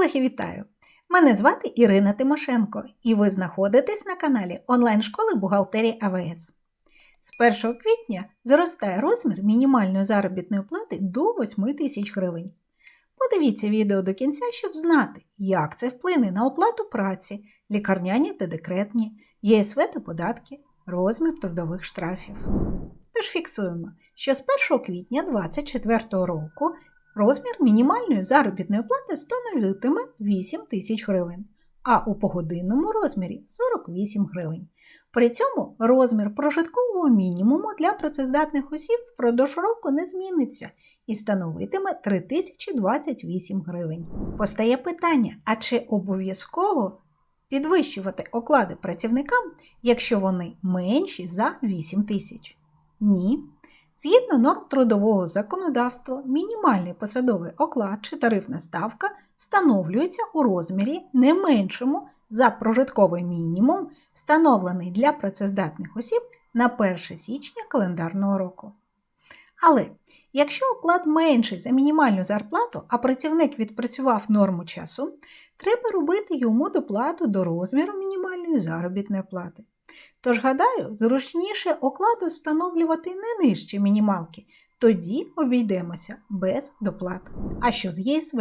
Колеги, вітаю! Мене звати Ірина Тимошенко, і ви знаходитесь на каналі онлайн-школи бухгалтерії АВС. З 1 квітня зростає розмір мінімальної заробітної плати до 8 тисяч гривень. Подивіться відео до кінця, щоб знати, як це вплине на оплату праці, лікарняні та декретні, ЄСВ та податки, розмір трудових штрафів. Тож фіксуємо, що з 1 квітня 2024 року Розмір мінімальної заробітної плати становитиме 8 тисяч гривень, а у погодинному розмірі 48 гривень. При цьому розмір прожиткового мінімуму для працездатних осіб впродовж року не зміниться і становитиме 3028 гривень. Постає питання, а чи обов'язково підвищувати оклади працівникам, якщо вони менші за 8 тисяч? Ні. Згідно норм трудового законодавства, мінімальний посадовий оклад чи тарифна ставка встановлюється у розмірі не меншому за прожитковий мінімум, встановлений для працездатних осіб на 1 січня календарного року. Але якщо оклад менший за мінімальну зарплату, а працівник відпрацював норму часу, треба робити йому доплату до розміру мінімальної заробітної плати. Тож, гадаю, зручніше окладу встановлювати не нижче мінімалки, тоді обійдемося без доплат. А що з ЄСВ?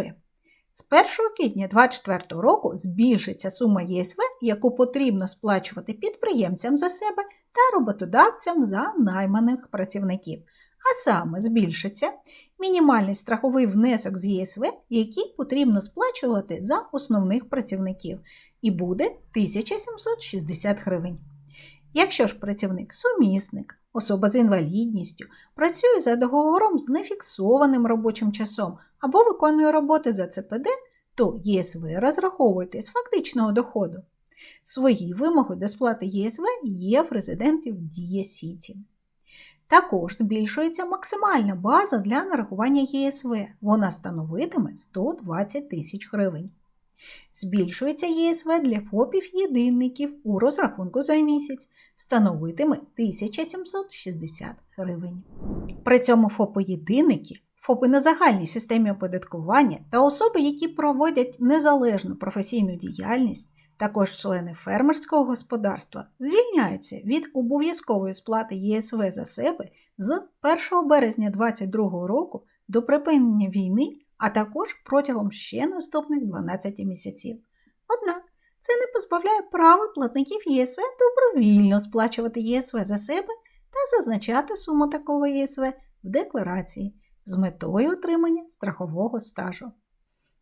З 1 квітня 2024 року збільшиться сума ЄСВ, яку потрібно сплачувати підприємцям за себе та роботодавцям за найманих працівників. А саме збільшиться мінімальний страховий внесок з ЄСВ, який потрібно сплачувати за основних працівників, і буде 1760 гривень. Якщо ж працівник сумісник, особа з інвалідністю, працює за договором з нефіксованим робочим часом або виконує роботи за ЦПД, то ЄСВ розраховуйте з фактичного доходу. Свої вимоги до сплати ЄСВ є в резидентів Дія Сіті. Також збільшується максимальна база для нарахування ЄСВ. Вона становитиме 120 тисяч гривень. Збільшується ЄСВ для ФОПів-єдинників у розрахунку за місяць, становитиме 1760 гривень. При цьому ФОПи-єдинники, ФОПи на загальній системі оподаткування та особи, які проводять незалежну професійну діяльність, також члени фермерського господарства, звільняються від обов'язкової сплати ЄСВ за себе з 1 березня 2022 року до припинення війни а також протягом ще наступних 12 місяців. Однак це не позбавляє права платників ЄСВ добровільно сплачувати ЄСВ за себе та зазначати суму такого ЄСВ в декларації з метою отримання страхового стажу.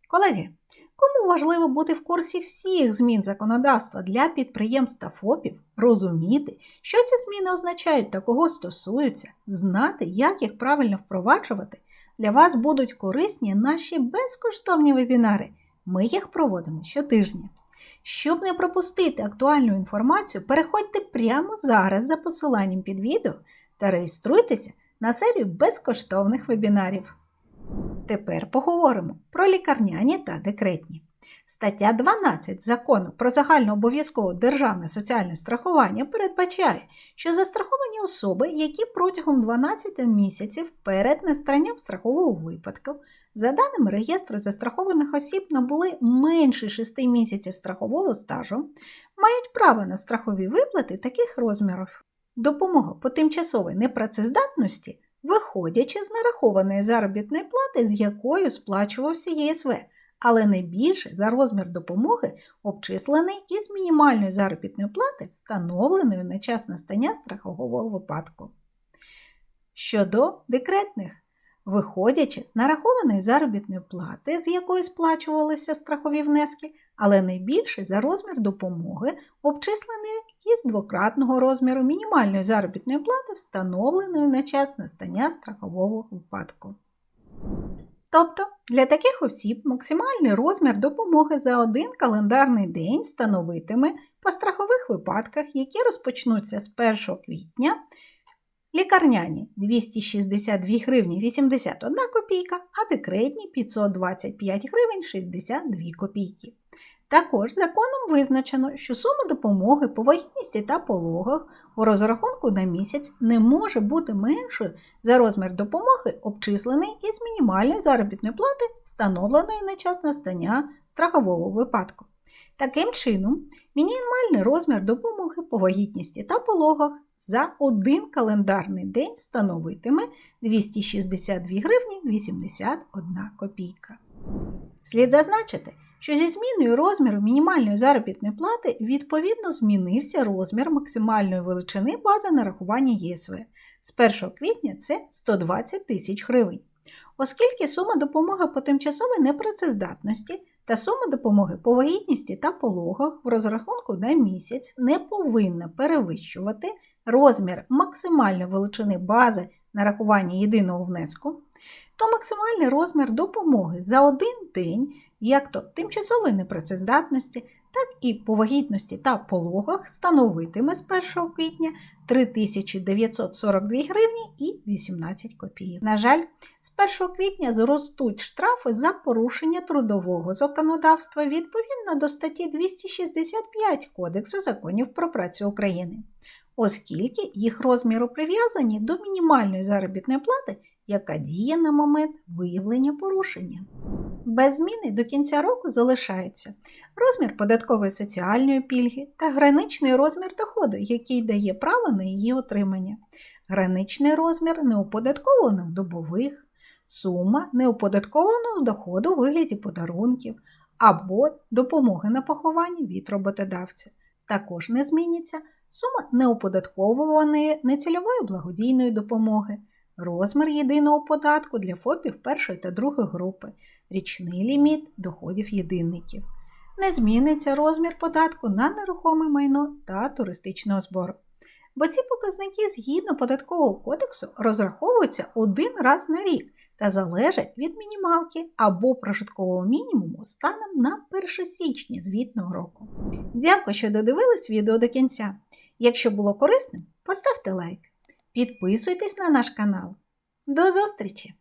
Колеги, кому важливо бути в курсі всіх змін законодавства для підприємств та ФОПів, розуміти, що ці зміни означають та кого стосуються, знати, як їх правильно впроваджувати, для вас будуть корисні наші безкоштовні вебінари. Ми їх проводимо щотижня. Щоб не пропустити актуальну інформацію, переходьте прямо зараз за посиланням під відео та реєструйтеся на серію безкоштовних вебінарів. Тепер поговоримо про лікарняні та декретні. Стаття 12 закону про загальнообов'язкове державне соціальне страхування передбачає, що застраховані особи, які протягом 12 місяців перед настранням страхового випадку, за даними реєстру застрахованих осіб набули менше 6 місяців страхового стажу, мають право на страхові виплати таких розмірів. Допомога по тимчасовій непрацездатності, виходячи з нарахованої заробітної плати, з якою сплачувався ЄСВ але не більше за розмір допомоги, обчислений із мінімальної заробітної плати, встановленою на час настання страхового випадку. Щодо декретних, виходячи з нарахованої заробітної плати, з якої сплачувалися страхові внески, але не більше за розмір допомоги, обчислений із двократного розміру мінімальної заробітної плати, встановленої на час настання страхового випадку. Тобто для таких осіб максимальний розмір допомоги за один календарний день становитиме по страхових випадках, які розпочнуться з 1 квітня, лікарняні 262 гривні 81 копійка, а декретні 525 гривень 62 копійки. Також законом визначено, що сума допомоги по вагітності та пологах у розрахунку на місяць не може бути меншою за розмір допомоги, обчислений із мінімальної заробітної плати, встановленої на час настання страхового випадку. Таким чином, мінімальний розмір допомоги по вагітності та пологах за один календарний день становитиме 262 гривні 81 копійка. Слід зазначити, що зі зміною розміру мінімальної заробітної плати відповідно змінився розмір максимальної величини бази нарахування ЄСВ. З 1 квітня це 120 тисяч гривень. Оскільки сума допомоги по тимчасовій непрацездатності та сума допомоги по вагітності та пологах в розрахунку на місяць не повинна перевищувати розмір максимальної величини бази нарахування єдиного внеску, то максимальний розмір допомоги за один день, як то тимчасової непрацездатності, так і по вагітності та пологах становитиме з 1 квітня 3942 гривні і 18 копійок. На жаль, з 1 квітня зростуть штрафи за порушення трудового законодавства відповідно до статті 265 Кодексу законів про працю України, оскільки їх розміру прив'язані до мінімальної заробітної плати, яка діє на момент виявлення порушення. Без зміни до кінця року залишаються розмір податкової соціальної пільги та граничний розмір доходу, який дає право на її отримання, граничний розмір неоподаткованих добових, сума неоподаткованого доходу у вигляді подарунків або допомоги на поховання від роботодавця. Також не зміниться сума неоподатковуваної нецільової благодійної допомоги, розмір єдиного податку для ФОПів першої та другої групи, річний ліміт доходів єдинників. Не зміниться розмір податку на нерухоме майно та туристичного збору. Бо ці показники згідно податкового кодексу розраховуються один раз на рік та залежать від мінімалки або прожиткового мінімуму станом на 1 січня звітного року. Дякую, що додивились відео до кінця. Якщо було корисним, поставте лайк. Підписуйтесь на наш канал. До зустрічі!